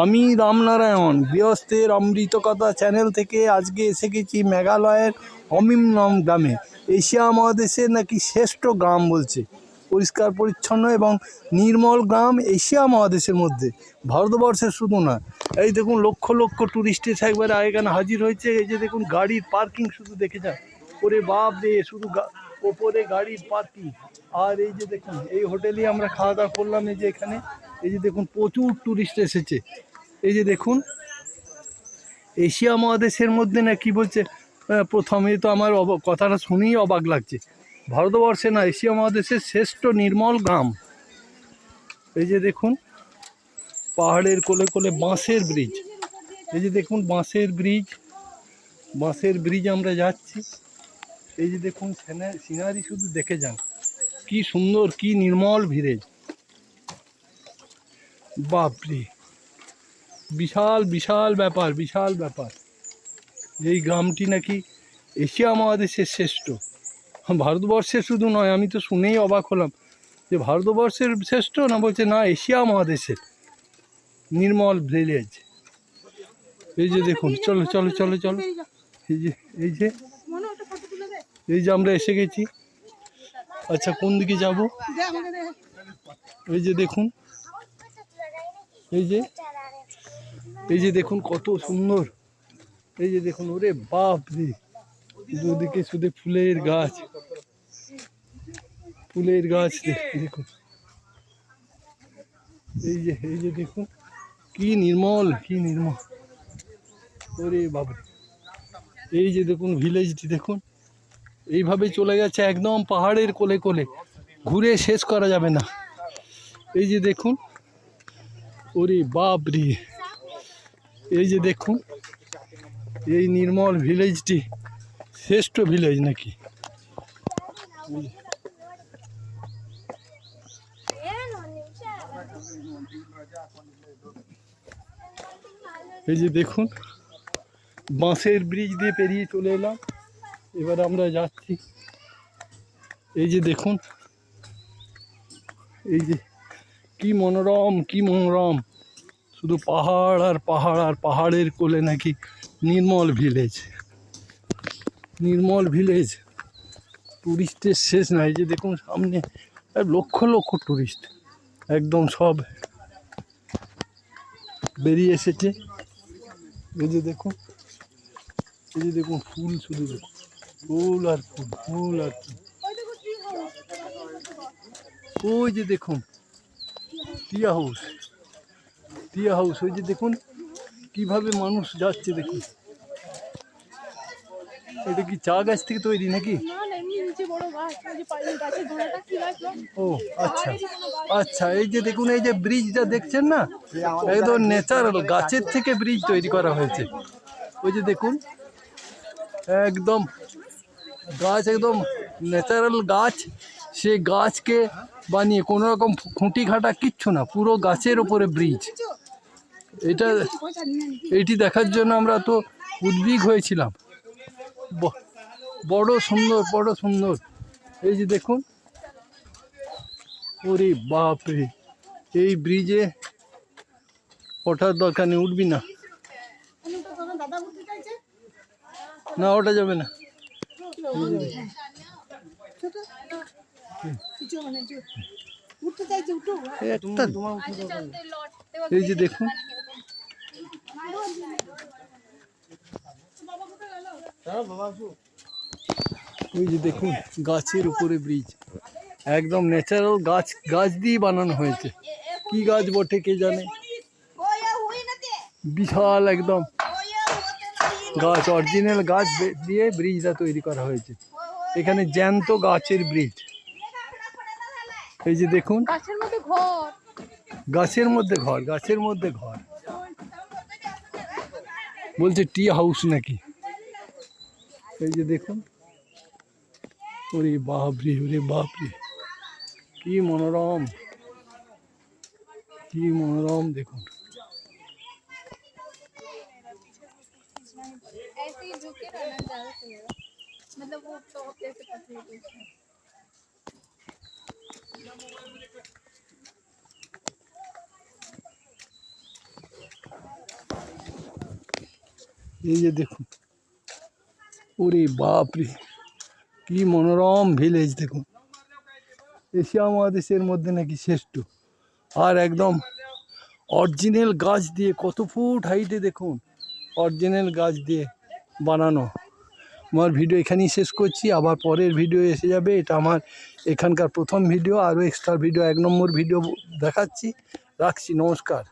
আমি রামনারায়ণ গৃহস্থের অমৃত কথা চ্যানেল থেকে আজকে এসে গেছি মেঘালয়ের অমিমনম গ্রামে। এশিয়া মহাদেশের নাকি শ্রেষ্ঠ গ্রাম বলছে। পরিষ্কার, পরিচ্ছন্ন এবং নির্মল গ্রাম এশিয়া মহাদেশের মধ্যে। ভারতবর্ষের শুধু না, এই দেখুন লক্ষ লক্ষ টুরিস্ট এসে একবারে এখানে হাজির হয়েছে। এই যে দেখুন গাড়ির পার্কিং শুধু দেখে যান। ওরে বাপ রে, শুধু ওপরে গাড়ির পার্কিং আর এই যে দেখুন, এই হোটেলে আমরা খাওয়া দাওয়া করলাম এই যে এখানে। এই যে দেখুন, প্রচুর ট্যুরিস্ট এসেছে। এই যে দেখুন, এশিয়া মহাদেশের মধ্যে না কি বলছে প্রথমে তো আমার কথাটা শুনেই অবাক লাগছে। ভারতবর্ষে না এশিয়া মহাদেশের শ্রেষ্ঠ নির্মল গ্রাম। এই যে দেখুন, পাহাড়ের কোলে কোলে বাঁশের ব্রিজ এই যে দেখুন, বাঁশের ব্রিজ বাঁশের ব্রিজ আমরা যাচ্ছি। এই যে দেখুন সিনারি শুধু দেখে যান। কি সুন্দর, কি নির্মল ভিড়ে। বাপরে। বিশাল বিশাল ব্যাপার বিশাল ব্যাপার। এই গ্রামটি নাকি এশিয়া মহাদেশের শ্রেষ্ঠ। ভারতবর্ষের শুধু নয়, আমি তো শুনেই অবাক হলাম যে ভারতবর্ষের শ্রেষ্ঠ না বলছে, না, এশিয়া মহাদেশের। নির্মল ভিলেজ এই যে দেখুন, চলো চলো চলো চলো। এই যে এই যে এই যে আমরা এসে গেছি। আচ্ছা কোন দিকে যাব? এই যে দেখুন। এই যে এই যে দেখুন কত সুন্দর। এই যে দেখুন, ওরে বাপ রে দুদিকে শুধু ফুলের গাছ। ফুলের গাছ দেখুন। এই যে এই যে দেখুন, কি নির্মল কি নির্মল। ওরে বাবরে এই যে দেখুন, ভিলেজটি দেখুন। এইভাবে চলে গেছে একদম পাহাড়ের কোলে কোলে। ঘুরে শেষ করা যাবে না। এই যে দেখুন ওরে বাপ রে। এই যে দেখুন, এই নির্মল ভিলেজটি, শ্রেষ্ঠ ভিলেজ নাকি? এই যে দেখুন, বাঁশের ব্রিজ দিয়ে পেরিয়ে চলে এলাম। এবার আমরা যাচ্ছি। এই যে দেখুন, এই যে কি মনোরম কি মনোরম। শুধু পাহাড় আর পাহাড় আর পাহাড়ের কোলে নাকি নির্মল ভিলেজ। নির্মল ভিলেজ। টুরিস্টের শেষ নাই। যে দেখুন সামনে লক্ষ লক্ষ টুরিস্ট। একদম সব বেরিয়ে এসেছে। এই যে দেখুন, এই যে দেখুন ফুল শুধু দেখুন। ফুল আর ফুল ফুল আর ফুল। ওই যে দেখুন টিয়া হাউস। টিয়া হাউস ওই যে দেখুন কীভাবে মানুষ যাচ্ছে দেখুন। এটা কি চা গাছ থেকে তৈরি নাকি? ও আচ্ছা। আচ্ছা এই যে দেখুন এই যে ব্রিজটা দেখছেন না? একদম ন্যাচারাল গাছের থেকে ব্রিজ তৈরি করা হয়েছে। ওই যে দেখুন একদম গাছ একদম ন্যাচারাল গাছ। সে গাছকে বানিয়ে, কোনো রকম খুঁটি খাটা কিচ্ছু না, পুরো গাছের ওপরে ব্রিজ। এটা। এইটি দেখার জন্য আমরা তো উদ্বিগ হয়েছিলাম। বড় সুন্দর বড় সুন্দর। এই যে দেখুন। ওরে বাপ রে এই ব্রিজে ওঠার দরকার নেই, উঠবি না। না, ওটা যাবে না। মানে এই যে দেখুন। ওই যে দেখুন গাছের উপরে ব্রিজ। একদম ন্যাচারাল গাছ গাছ দিয়ে বানানো হয়েছে। কি গাছ বটে কে জানে? বিশাল একদম। গাছ অরিজিনাল গাছ দিয়ে ব্রিজটা তৈরি করা হয়েছে। এখানে জ্যান্ত গাছের ব্রিজ। এই যে দেখুন গাছের মধ্যে ঘর গাছের মধ্যে ঘর গাছের মধ্যে ঘর বলছে টি হাউস নাকি এই যে দেখুন ওরে বাপরে ওরে বাপরে কি মনোরম কি মনোরম দেখুন ऐसे ही झुके रहना ज्यादा सही होगा मतलब वो टॉप जैसे पतली कुछ এই যে দেখুন। ওরে বাপরে, কি মনোরম ভিলেজ দেখুন। এশিয়া মহাদেশের মধ্যে নাকি শ্রেষ্ঠ। আর একদম অরিজিনাল গাছ দিয়ে কত ফুট হাইটে দেখুন। অরিজিনাল গাছ দিয়ে বানানো। আমার ভিডিও এখানেই শেষ করছি, আবার পরের ভিডিও এসে যাবে, এটা আমার এখানকার প্রথম ভিডিও আরও এক্সট্রা ভিডিও এক নম্বর ভিডিও দেখাচ্ছি। রাখছি, নমস্কার।